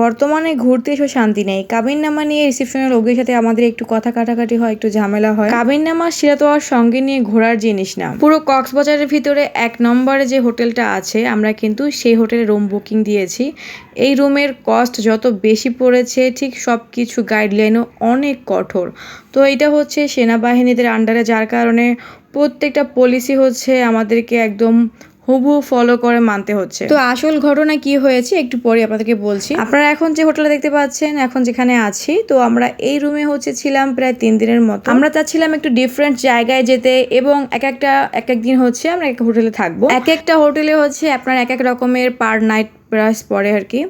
বর্তমানে ঘুরতে এসে শান্তি নেই। কাবিন নামা নিয়ে রিসেপশনের লোকের সাথে আমাদের একটু কথা কাটাকাটি হয়, একটু ঝামেলা হয়। কাবিননামা সেটা তো আর সঙ্গে নিয়ে ঘোরার জিনিস না পুরো কক্সবাজারের ভিতরে এক নম্বরে যে হোটেলটা আছে, আমরা কিন্তু সেই হোটেলে রুম বুকিং দিয়েছি। এই রুমের কস্ট যত বেশি পড়েছে, ঠিক সব কিছু গাইডলাইনও অনেক কঠোর। তো এটা হচ্ছে সেনাবাহিনীদের আন্ডারে যার কারণে প্রত্যেকটা পলিসি হচ্ছে আমাদেরকে একদম হুবহু ফলো করে মানতে হচ্ছে। তো আসল ঘটনা কি হয়েছে একটু পরে আপনাদেরকে বলছি। আপনারা এখন যে হোটেলে দেখতে পাচ্ছেন এখন যেখানে আছি তো আমরা এই রুমে হচ্ছে ছিলাম প্রায় তিন দিনের মতো। আমরা চাচ্ছিলাম একটু ডিফারেন্ট জায়গায় যেতে এবং এক একটা এক এক দিন হচ্ছে আমরা এক হোটেলে থাকব। এক একটা হোটেলে হচ্ছে আপনার এক এক রকমের পার নাইট প্রাইস পড়ে আর কি।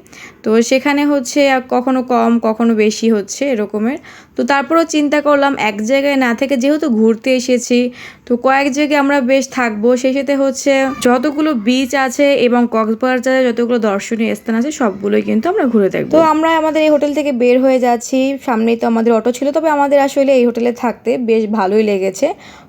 তো সেখানে হচ্ছে কখনো কম কখনো বেশি হচ্ছে এরকমের। তো তারপরেও চিন্তা করলাম এক জায়গায় না থেকে যেহেতু ঘুরতে এসেছি, তো কয়েক জায়গায় আমরা বেশ থাকব। সেই সাথে হচ্ছে যতগুলো বিচ আছে এবং কক্সবাজারে যতগুলো দর্শনীয় স্থান আছে, সবগুলোই কিন্তু আমরা ঘুরে দেখব। তো আমরা আমাদের এই হোটেল থেকে বের হয়ে যাচ্ছি। সামনেই তো আমাদের অটো ছিল, তবে আমাদের আসলে এই হোটেলে থাকতে বেশ ভালোই লেগেছে।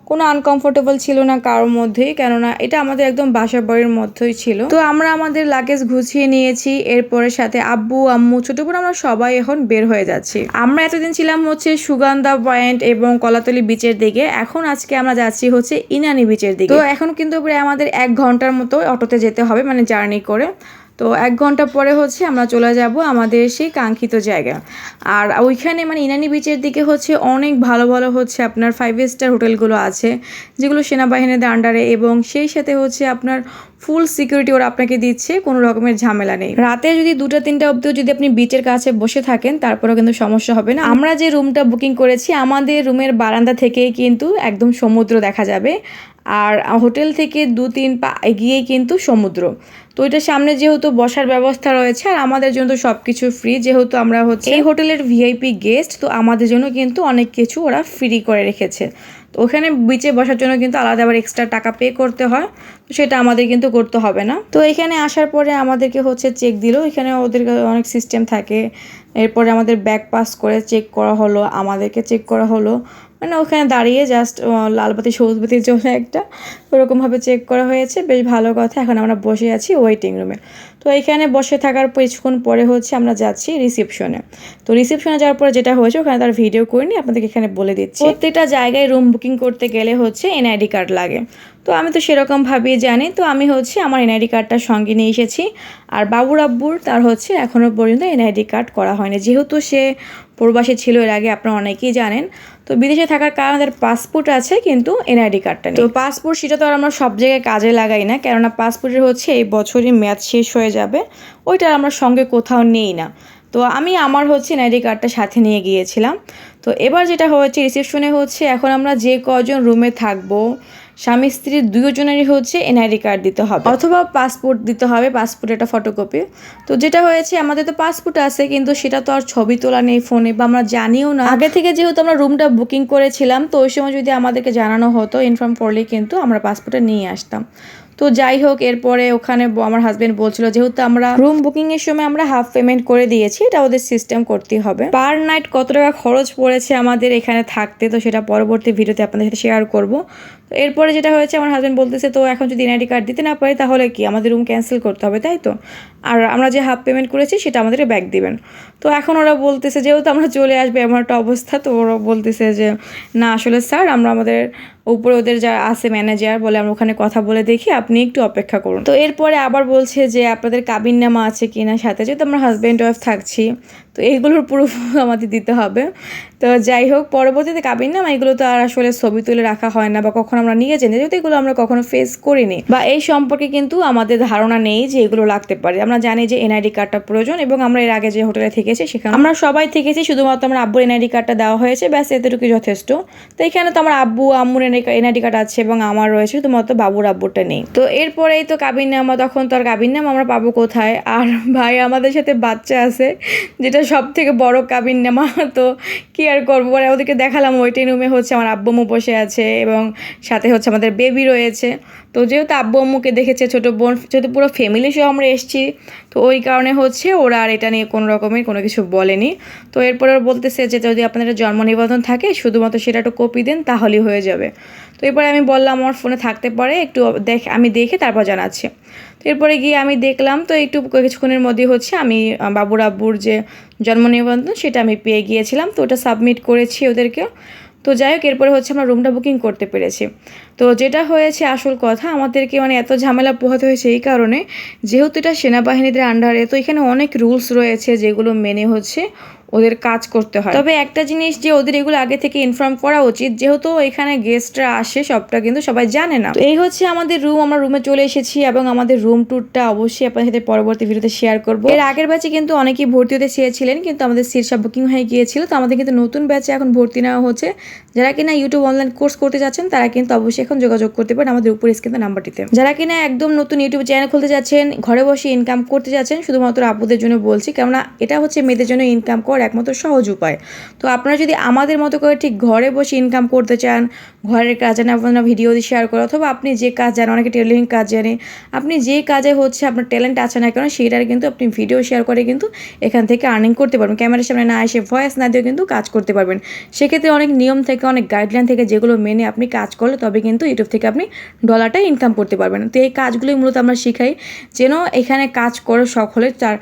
কোনো আনকমফোর্টেবল ছিল না কারোর মধ্যেই, কেননা এটা আমাদের একদম বাসা বাড়ির মধ্যেই ছিল। তো আমরা আমাদের লাগেজ গুছিয়ে নিয়েছি এরপরে সাথে আব্বু, আম্মু, ছোট বোন, আমরা সবাই এখন বের হয়ে যাচ্ছি। আমরা এতদিন ছিলাম হচ্ছে সুগন্ধা পয়েন্ট এবং কলাতলি বিচের দিকে। এখন আজকে আমরা যাচ্ছি হচ্ছে ইনানি বিচের দিকে। তো এখন কিন্তু প্রায় আমাদের এক ঘণ্টার মতো অটোতে যেতে হবে মানে জার্নি করে। তো এক ঘণ্টা পরে হচ্ছে আমরা চলে যাব আমাদের সেই কাঙ্ক্ষিত জায়গা। আর ওইখানে মানে ইনানি বিচের দিকে হচ্ছে অনেক ভালো ভালো হচ্ছে আপনার ফাইভ স্টার হোটেলগুলো আছে, যেগুলো সেনাবাহিনীদের আন্ডারে এবং সেই সাথে হচ্ছে আপনার ফুল সিকিউরিটি ওরা আপনাকে দিচ্ছে, কোনো রকমের ঝামেলা নেই। রাতে যদি দুটো তিনটা অবধিও যদি আপনি বিচের কাছে বসে থাকেন, তারপরেও কিন্তু সমস্যা হবে না। আমরা যে রুমটা বুকিং করেছি, আমাদের রুমের বারান্দা থেকেই কিন্তু একদম সমুদ্র দেখা যাবে। আর হোটেল থেকে দু তিন পা এগিয়েই কিন্তু সমুদ্র। তো এটার সামনে যেহেতু বসার ব্যবস্থা রয়েছে আর আমাদের জন্য তো সব কিছু ফ্রি যেহেতু আমরা হচ্ছে এই হোটেলের ভিআইপি গেস্ট তো আমাদের জন্য কিন্তু অনেক কিছু ওরা ফ্রি করে রেখেছে। তো ওখানে বিচে বসার জন্য কিন্তু আলাদা আবার এক্সট্রা টাকা পে করতে হয়, তো সেটা আমাদের কিন্তু করতে হবে না। তো এখানে আসার পরে আমাদেরকে হচ্ছে চেক দিল, এখানে ওদের অনেক সিস্টেম থাকে। এরপরে আমাদের ব্যাক পাস করে চেক করা হলো, আমাদেরকে চেক করা হলো। মানে ওখানে দাঁড়িয়ে জাস্ট লালবাতি সবুজ বাতির জন্য একটা ওরকমভাবে চেক করা হয়েছে। বেশ ভালো কথা, এখন আমরা বসে আছি ওয়েটিং রুমে তো এখানে বসে থাকার কিছুক্ষণ পরে হচ্ছে আমরা যাচ্ছি রিসেপশনে তো রিসেপশনে যাওয়ার পরে যেটা হয়েছে, ওখানে তার ভিডিও করিনি আপনাদেরকে এখানে বলে দিচ্ছি। প্রত্যেকটা জায়গায় রুম বুকিং করতে গেলে হচ্ছে এনআইডি কার্ড লাগে। তো আমি তো সেরকমভাবেই জানি, তো আমি হচ্ছে আমার এনআইডি কার্ডটা সঙ্গে নিয়ে এসেছি। আর বাবুর আব্বুর, তার হচ্ছে এখনও পর্যন্ত এনআইডি কার্ড করা হয়নি। যেহেতু সে প্রবাসী ছিল, এর আগে আপনারা অনেকেই জানেন। তো বিদেশে থাকার কারণে আমাদের পাসপোর্ট আছে, কিন্তু এনআইডি কার্ডটা নেই। তো পাসপোর্ট সেটা তো আর আমরা সব জায়গায় কাজে লাগাই না, কেননা পাসপোর্টের হচ্ছে এই বছরই মেয়াদ শেষ হয়ে যাবে, ওইটা আমরা সঙ্গে কোথাও নেই না। তো আমি আমার হচ্ছে এনআইডি কার্ডটা সাথে নিয়ে গিয়েছিলাম। তো এবার যেটা হয়েছে রিসেপশনে হচ্ছে এখন আমরা যে কজন রুমে থাকব স্বামী স্ত্রী দুজনেরই হচ্ছে এনআইডি কার্ড দিতে হবে। অথবা পাসপোর্ট দিতে হবে পাসপোর্ট একটা ফটোকপি। তো যেটা হয়েছে আমাদের তো পাসপোর্ট আছে কিন্তু সেটা তো আর ছবি তোলা নেই ফোনে বা আমরা জানিও না। আগে থেকে যেহেতু আমরা রুমটা বুকিং করেছিলাম তো ওই সময় যদি আমাদেরকে জানানো হতো ইনফর্ম করলেই কিন্তু আমরা পাসপোর্টটা নিয়ে আসতাম। তো যাই হোক এরপরে ওখানে আমার হাজবেন্ড বলছিল যেহেতু আমরা রুম বুকিং এর সময় আমরা হাফ পেমেন্ট করে দিয়েছি এটা ওদের সিস্টেম করতেই হবে। পার নাইট কত টাকা খরচ পড়েছে আমাদের এখানে থাকতে তো সেটা পরবর্তী ভিডিওতে আপনাদের সাথে শেয়ার করব। এরপরে যেটা হয়েছে, আমার হাজবেন্ড বলতেছে, তো এখন যদি এনআইডি কার্ড দিতে না পারি, তাহলে কি? আমাদের রুম ক্যান্সেল করতে হবে, তাই তো? আর আমরা যে হাফ পেমেন্ট করেছি, সেটা আমাদের ব্যাক দিবেন। তো এখন ওরা বলতেছে, যেহেতু আমরা চলে আসবে, এমন একটা অবস্থা, তো ওরা বলতেছে যে, না, আসলে স্যার আমরা আমাদের উপরে ওদের যা আছে ম্যানেজার বলে আমরা ওখানে কথা বলে দেখি, আপনি একটু অপেক্ষা করুন। তো এরপরে আবার বলছে যে, আপনাদের কাবিন নামা আছে কিনা? সাথে যেহেতু আমরা হাজব্যান্ড ওয়াইফ থাকছি, তো এইগুলোর প্রুফ আমাদের দিতে হবে। তো যাই হোক, পরবর্তীতে কাবিন নাম, এগুলো তো আর আসলে ছবি তুলে রাখা হয় না বা কখনো আমরা নিয়ে যাই যেহেতু এগুলো আমরা কখনো ফেস করিনি। বা এই সম্পর্কে কিন্তু আমাদের ধারণা নেই যে এগুলো লাগতে পারে। আমরা জানি যে এনআইডি কার্ডটা প্রয়োজন এবং আমরা এর আগে যে হোটেলে থেকেছি সেখানে আমরা সবাই থেকেছি, শুধুমাত্র আমার আব্বুর এনআইডি কার্ডটা দেওয়া হয়েছে, ব্যাস এতটুকু যথেষ্ট। তো এখানে তো আমার আব্বু, আম্মুর এনআইডি কার্ড আছে এবং আমার রয়েছে, শুধুমাত্র বাবুর আব্বুরটা নেই। তো এরপরেই তো কাবিন নামা, তখন তো আর কাবিন নাম আমরা পাবো কোথায়? আর ভাই আমাদের সাথে বাচ্চা আছে, যেটা সব থেকে বড় কাবিন নামা। তো কি আর করব। পরে ওদেরকে দেখালাম ওয়েটিং রুমে হচ্ছে আমার আব্বু বসে আছে এবং সাথে হচ্ছে আমাদের বেবি রয়েছে। তো যেহেতু আব্বু আম্মুকে দেখেছে, ছোটো বোন, যেহেতু পুরো ফ্যামিলি সহ আমরা এসেছি, তো ওই কারণে হচ্ছে ওরা আর এটা নিয়ে কোনো রকমের কোনো কিছু বলেনি। তো এরপর ওরা বলতেছে যে যদি আপনাদের জন্ম নিবন্ধন থাকে, শুধুমাত্র সেটা একটু কপি দেন, তাহলেই হয়ে যাবে। তো এরপরে আমি বললাম আমার ফোনে থাকতে পারে, একটু দেখ, আমি দেখে তারপর জানাচ্ছি। তো এরপরে গিয়ে আমি দেখলাম, তো একটু কিছুক্ষণের মধ্যে হচ্ছে আমি বাবুর আব্বুর যে জন্ম নিবন্ধন সেটা আমি পেয়ে গিয়েছিলাম, তো ওটা সাবমিট করেছি ওদেরকে। তো যাই হোক, এরপরে হচ্ছে আমরা রুমটা বুকিং করতে পেরেছি। তো যেটা হয়েছে আসল কথা, আমাদেরকে মানে এত ঝামেলা পোহাতে হয়েছে এই কারণে, যেহেতু এটা সেনাবাহিনীদের আন্ডারে তো এখানে অনেক রুলস রয়েছে যেগুলো মেনে হচ্ছে ওদের কাজ করতে হয়। তবে একটা জিনিস যে ওদের এগুলো আগে থেকে ইনফর্ম করা উচিত যেহেতু এখানে গেস্টরা আসে সবটা কিন্তু সবাই জানে না। তো এই হচ্ছে আমাদের রুম আমরা রুমে চলে এসেছি এবং আমাদের রুম ট্যুরটা অবশ্যই আপনাদের সাথে পরবর্তী ভিডিওতে শেয়ার করব। এর আগের ব্যাচে কিন্তু অনেকেই ভর্তি হতে চেয়েছিলেন কিন্তু আমাদের সিট সব বুকিং হয়ে গিয়েছিল। তো আমাদের কিন্তু নতুন ব্যাচে এখন ভর্তি নেওয়া হচ্ছে। যারা কিনা ইউটিউব অনলাইন কোর্স করতে যাচ্ছেন তারা কিন্তু অবশ্যই এখন যোগাযোগ করতে পারেন আমাদের উপর স্ক্রিনে নাম্বারটিতে যারা কিনা একদম নতুন ইউটিউব চ্যানেল খুলতে যাচ্ছেন ঘরে বসে ইনকাম করতে যাচ্ছেন শুধুমাত্র আপুদের জন্য বলছি কেননা এটা হচ্ছে মেয়েদের জন্য ইনকাম করার একমাত্র সহজ উপায়। তো আপনারা যদি আমাদের মতো করে ঠিক ঘরে বসে ইনকাম করতে চান, ঘরের কাজ জানে আপনারা ভিডিও দিয়ে শেয়ার করে, অথবা আপনি যে কাজ জানেন, অনেকে টেলারিং কাজ জানে, আপনি যে কাজে হচ্ছে আপনার ট্যালেন্ট আছে না কেন সেইটার কিন্তু আপনি ভিডিও শেয়ার করে কিন্তু এখান থেকে আর্নিং করতে পারবেন। ক্যামেরার সামনে না এসে ভয়েস না দিয়েও কিন্তু কাজ করতে পারবেন। সেক্ষেত্রে অনেক নিয়ম থেকে, অনেক গাইডলাইন থেকে যেগুলো মেনে আপনি কাজ করলে তবে কিন্তু ইউটিউব থেকে আপনি ডলারটা ইনকাম করতে পারবেন। তো এই কাজগুলোই মূলত আমরা শিখাই, যেন এখানে কাজ করে সকলে তার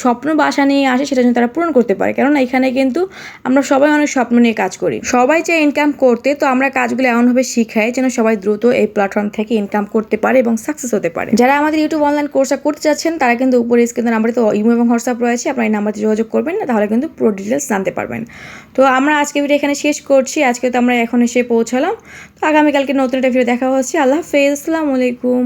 স্বপ্ন বাসা নিয়ে আসে, সেটা যেন তারা পূরণ করতে পারে। কেননা এখানে কিন্তু আমরা সবাই অনেক স্বপ্ন নিয়ে কাজ করি। সবাই চাই ইনকাম করতে, তো আমরা কাজগুলো এমনভাবে শিখাই যেন সবাই দ্রুত এই প্ল্যাটফর্ম থেকে ইনকাম করতে পারে এবং সাকসেস হতে পারে। যারা আমাদের ইউটিউব অনলাইন কোর্সটা করতে চাচ্ছেন, তারা কিন্তু উপরে স্ক্রিনের নাম্বারে তো ইমো এবং হোয়াটসঅ্যাপ রয়েছে, আপনার এই নাম্বারতে যোগাযোগ করবেন না তাহলে কিন্তু পুরো ডিটেলস জানতে পারবেন। তো আমরা আজকে ভিডিও এখানে শেষ করছি, আজকে তো আমরা এখন এসে পৌঁছালাম। তো আগামীকালকে নতুন একটা ভিডিও দেখা হচ্ছে। আল্লাহ হাফেজ, আসসালামু আলাইকুম।